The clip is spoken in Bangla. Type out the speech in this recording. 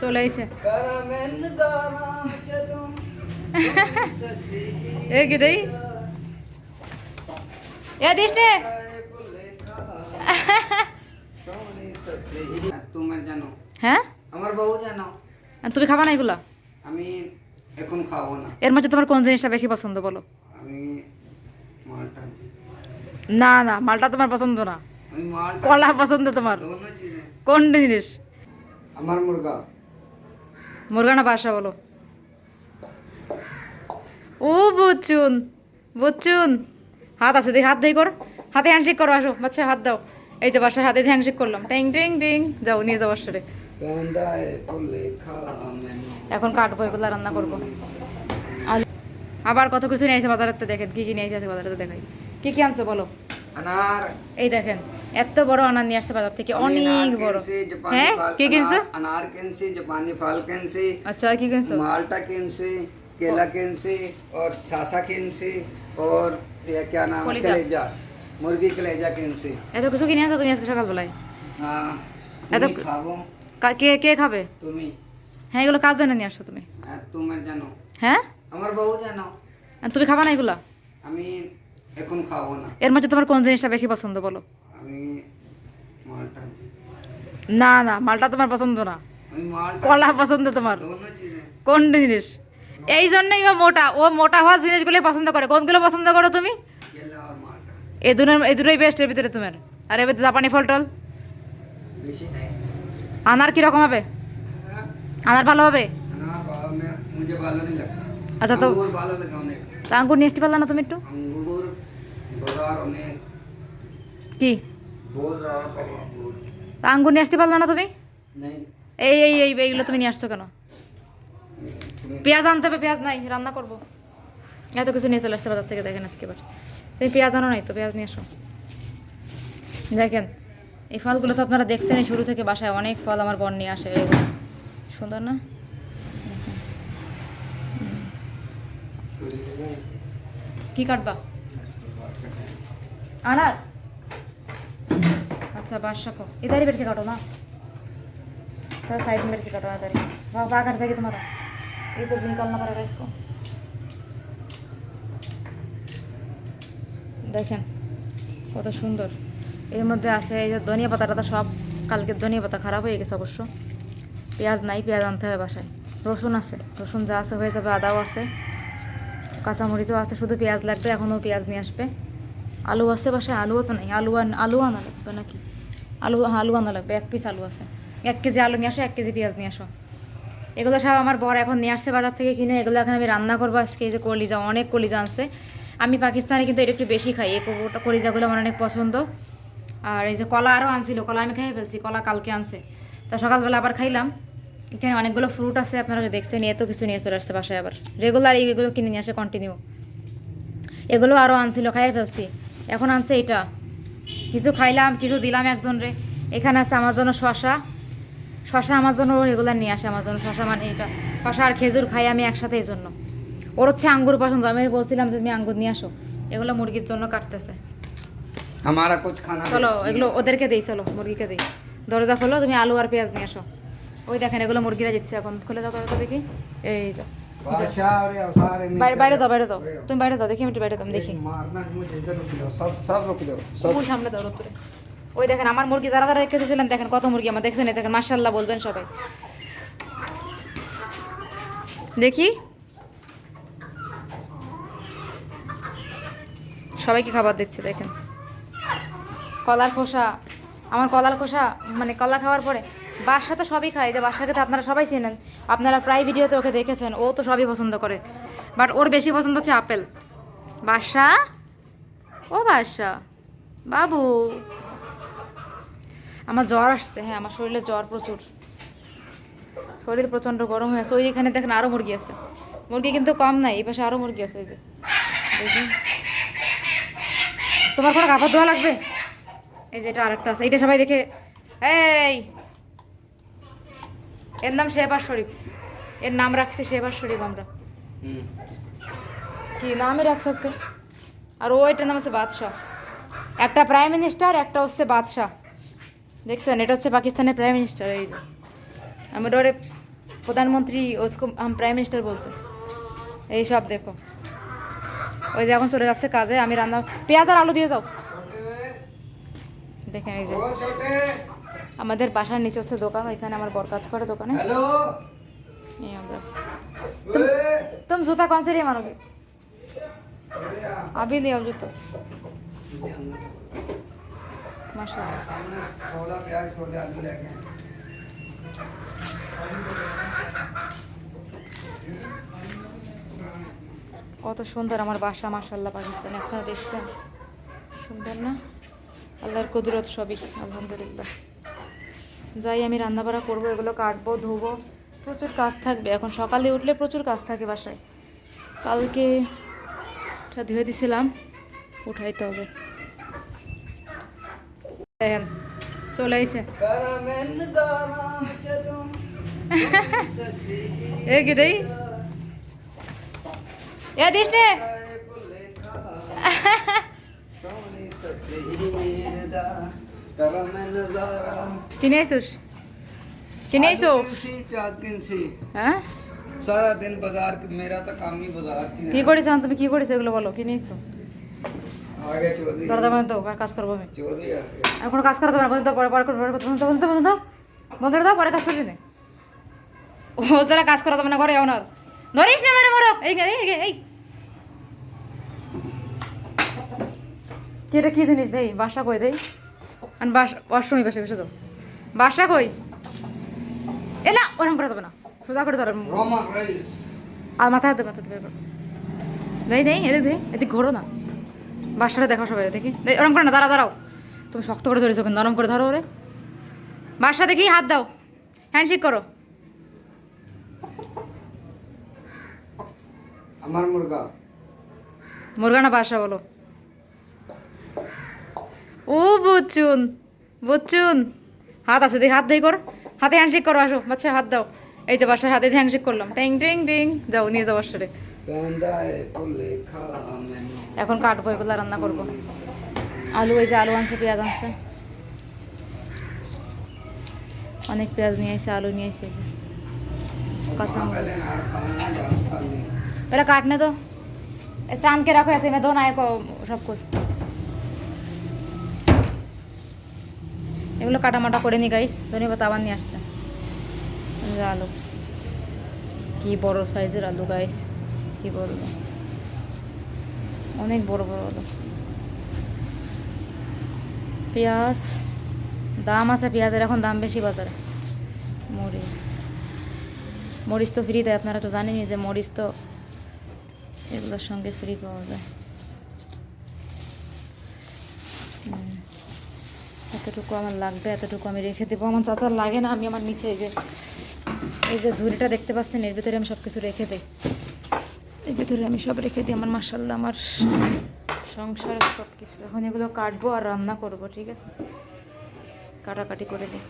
চলে আইছে। এ কি দেই? এ দিস নে তোমার জানো হ্যাঁ? আমার বউ জানো। আর তুমি খাবা না এগুলা? আমি এখন খাব না। এর মধ্যে তোমার কোন জিনিসটা বেশি পছন্দ বলো? আমি মালটা। না না মালটা তোমার পছন্দ না। কলা পছন্দ তোমার। কোন জিনিস? আমার মুরগা। মুরগা না বাসা বলো। ও বচ্চুন বচ্চুন। হাত আছে দেখি হাত দেই কর। হাতে হ্যান্ডশেক করো আসো। বাচ্চা হাত দাও। এই তো বাসার হাতে হ্যান্ডশেক করলাম। টিং টিং টিং। যাও নিয়ে যাও বাসারে। এখন কাটবো এগুলো রান্না করব। আবার কত কিছু নিয়ে আসে বাজারের তো দেখেন। কি কি নিয়ে আসে বাজারে তো দেখাই। কি কি আনছো বলো। আনার। এই দেখেন। এত বড় আনার নিয়ে আসছে বাজার থেকে আমি অনেক अनार বড় किनसे, जापानी হ্যাঁ फल- কি কিনছে अनार- अनार किनसे जापानी फल किनसे আচ্ছা আর কি কিনছো माल्टा किनसे केला किनसे और सासा किनसे और ये क्या नाम है कलेजा। कलेजा मुर्गी कलेजा किनसे এত কিছু কিনে আনছো তুমি আজকে সকালবেলায় हाँ এত- তুমি খাবো কা- কে কে খাবে তুমি হ্যাঁ এগুলো কাজ জানে নিয়ে আসছো তুমি আর তোমার জানো হ্যাঁ আমার বউ জানো আর তুমি খাবা না এগুলা আমি এখন খাবো না এর মধ্যে তোমার কোন জিনিসটা বেশি পছন্দ বলো না না মালটা তোমার পছন্দ না। কলা পছন্দ তোমার। কোন জিনিস? এই জন্যই ও মোটা ও মোটা হওয়া জিনিসগুলোই পছন্দ করে। কোনগুলো পছন্দ করো তুমি? এ দুটোর এ দুটোই বেস্ট এর ভিতরে তোমার। আর এবার জাপানি ফল টল। আনার কীরকম হবে? আনার ভালো হবে? আচ্ছা তো আঙ্গুর নিয়ে আসতে পারলা না তুমি একটু? কি? আঙ্গুর নিয়ে আসতে পারলা না তুমি? এই এই এই এইগুলো তুমি নিয়ে আসছো কেন? পেঁয়াজ আনতে হবে পেঁয়াজ নাই রান্না করব। এত কিছু নিয়ে চলে আসছে বাজার থেকে দেখেন আজকে এবার। তুমি পেঁয়াজ আনো নাই তো পেঁয়াজ নিয়ে আসো। দেখেন এই ফলগুলো তো আপনারা দেখছেন শুরু থেকে বাসায় অনেক ফল আমার বন নিয়ে আসে সুন্দর না? কি কাটবা? আনার? अच्छा बादशाह को इधर ही बैठ के काटो ना थोड़ा साइड में बैठ के काटो इधर ही वहाँ वहाँ कट जाएगी तुम्हारा ये तो निकालना पड़ेगा इसको দেখেন কত সুন্দর এর মধ্যে আছে এই যে ধনিয়া পাতাটা তো সব কালকে ধনিয়া পাতা খারাপ হয়ে গেছে অবশ্য পেঁয়াজ নাই পেঁয়াজ আনতে হবে বাসায় রসুন আছে রসুন যা আছে হয়ে যাবে আদাও আছে কাঁচামরিচও আছে শুধু পেঁয়াজ লাগবে এখনও পেঁয়াজ নিয়ে আসবে আলু আছে বাসায় আলুও তো নেই আলু আন- আলু আনা লাগবে নাকি আলু হ্যাঁ, আলু আনা লাগবে এক পিস আলু আছে। এক কেজি আলু নিয়ে আসো এক কেজি পেঁয়াজ নিয়ে আসো। এগুলো সব আমার বর এখন নিয়ে আসছে বাজার থেকে কিনে এগুলো এখন আমি রান্না করব আজকে এই যে কলিজা অনেক কলিজা আনছে। আমি পাকিস্তানে কিন্তু এটা একটু বেশি খাই এই কলিজাগুলো আমার অনেক পছন্দ। আর এই যে কলা আরও আনছিল কলা আমি খাই ফেলছি কলা কালকে আনছে। তা সকালবেলা আবার খাইলাম। এখানে অনেকগুলো ফ্রুট আছে আপনারা দেখছেন এত কিছু নিয়ে চলে আসছে বাসায় আবার। রেগুলার এইগুলো কিনে নিয়ে আসে কন্টিনিউ এগুলো আরও আনছিল খাইয়ে ফেলছি। এখন আনছে এটা। কিছু খাইলাম কিছু দিলাম একজন রে। এখানে আছে আমার জন্য শশা। শশা আমার জন্য রেগুলার নিয়ে আসে আমার জন্য। শশা মানে এটা। শশা আর খেজুর খাই আমি একসাথে এই জন্য। ওর হচ্ছে আঙ্গুর পছন্দ। আমি বলছিলাম যে তুমি আঙ্গুর নিয়ে আসো। এগুলো মুরগির জন্য কাটতেছে। চলো এগুলো ওদেরকে দিই চলো মুরগিকে দিই। দরজা খোলো তুমি আলু আর পেঁয়াজ নিয়ে আসো। ওই দেখেন এগুলো মুরগিরা যাচ্ছে এখন। খুলে দাও দরজা দেখি। এই যাও আচ্ছা। বাইরে যাও যাও। তুমি বাইরে যাও দেখি আমি দেখি। দেখেন আমার মুরগি যারা রেখেছিলেন দেখেন কত মুরগি আমার দেখছেন দেখেন মার্শাল্লাহ বলবেন সবাই। দেখি। সবাইকে খাবার দিচ্ছে দেখেন। কলার খোসা আমার কলার খোসা মানে কলা খাওয়ার পরে বাসা তো সবই খায় যে বাসাকে তো আপনারা সবাই চেনেন। আপনারা প্রায় ভিডিওতে ওকে দেখেছেন, ও তো সবই পছন্দ করে। বাট ওর বেশি পছন্দ হচ্ছে আপেল। বাসা? ও বাসা। বাবু। আমার জ্বর আসছে হ্যাঁ আমার শরীরে জ্বর প্রচুর। শরীর প্রচণ্ড গরম হয়ে আছে। ওই এখানে দেখেন আরও মুরগি আছে। মুরগি কিন্তু কম নাই, এই পাশে আরও মুরগি আছে, এই যে। দেখুন তোমার কোনো কাপড় ধোয়া লাগবে? এই যে এটা আরেকটা আছে, এইটা সবাই দেখে এই! এর নাম শেবা শরীফ। এর নাম রাখছে শেবা শরীফ আমরা। কি নামই রাখছে আর ওইটার নাম হচ্ছে বাদশাহ। একটা প্রাইম মিনিস্টার একটা হচ্ছে বাদশাহ। দেখছেন এটা হচ্ছে পাকিস্তানের প্রাইম মিনিস্টার এই যে। আমরা ওরে প্রধানমন্ত্রী ওসকো প্রাইম মিনিস্টার বলতো। এই সব দেখো। ওই যে এখন চলে যাচ্ছে কাজে আমি রান্না পেঁয়াজ আর আলু দিয়ে যাও। দেখেন এই যে। আমাদের বাসার নিচে হচ্ছে দোকান ওইখানে আমার বর কাজ করে দোকানে। এই জুতা কোন সেরিয়ে মানো আবি দিও জুতো। কত সুন্দর আমার বাসা মাসাল্লাহ পাকিস্তান। আপনারা দেখছেন? সুন্দর না? আল্লাহর কুদরত সবই আলহামদুলিল্লাহ। যাই আমি রান্নাবাড়া করব এগুলো কাটবো ধোবো। প্রচুর কাজ থাকবে। এখন সকালে উঠলে প্রচুর কাজ থাকে বাসায়। কালকে এটা ধুয়ে দিছিলাম উঠাইতে হবে। চলে আইছে। এ কি দেই? এ দিস কিনে আইসুস কিনে আইসো পেঁয়াজ কিনছি হ্যাঁ সারা দিন বাজার মেরা তো কামই বাজার কি করেছ তুমি কি করেছ এগুলো বলো কিনে আইসো দরদা কাজ করব আমি আর কাজ করতে পারব বন্ধ পরে পরে করব বন্ধ বন্ধ করে দাও পরে কাজ করবি না ও কাজ করা তোমার ঘরে ওনার ধরিস না মানে মরক এই এই এই জিনিস দেই বাসা কই দেই আর বাস অষ্টমী পাশে বসে যাও। বাসা কই? এ না ওরম করে দেবে না। সোজা করে ধরো। আর মাথা হাতে মাথা হাতে দেই যাই এদিক যাই এদিক ঘোরো না। বাসাটা দেখো সবাই দেখি। ওরম করে না দাঁড়া দাঁড়াও। তুমি শক্ত করে ধরেছো কিন্তু নরম করে ধরো ওরে। বাসা দেখি হাত দাও। হ্যান্ডশেক করো। আমার মুরগা। মুরগা না বাসা বলো। ও বচুন বচুন। হাত আছে দেখ হাত দেই কর। হাতে হ্যান্ডশেক করো, আসো। বাচ্চা, হাত দাও। এই তো বাসার হাতে হ্যান্ডশেক করলাম। টিং টিং টিং। যাও, নিয়ে যাও বাসারে। এখন কাটবো, এগুলো রান্না করব। আলু, এই যে আলু আনছে, পেঁয়াজ আনছে। অনেক পেঁয়াজ নিয়ে এসে আলু নিয়ে এসেছে কাটনে তো। টানকে রাখো আছে মে ধোনায় সব কিছু এগুলো কাটা মাটা করে নি গাইস ধনে পাতা আবার নিয়ে আসছে। আলু। কি বড় সাইজের আলু গাইস কি বলব? অনেক বড় বড় আলু। পেঁয়াজ। দাম আছে পেঁয়াজের, এখন দাম বেশি বাজারে। মরিচ। মরিচ তো ফ্রি দেয় আপনারা তো জানেনই যে মরিচ তো এগুলোর সঙ্গে ফ্রি পাওয়া যায়। এতটুকু আমার লাগবে, এতটুকু আমি রেখে দেবো। আমার চাচার লাগে না, আমি আমার নিচে এই যে এই যে ঝুড়িটা দেখতে পাচ্ছেন, এর ভিতরে আমি সব কিছু রেখে দিই। এর ভিতরে আমি সব রেখে দিই, আমার মার্শাল আমার সংসার সব কিছু এখন এগুলো কাটবো আর রান্না করব, ঠিক আছে? কাটাকাটি করে দিই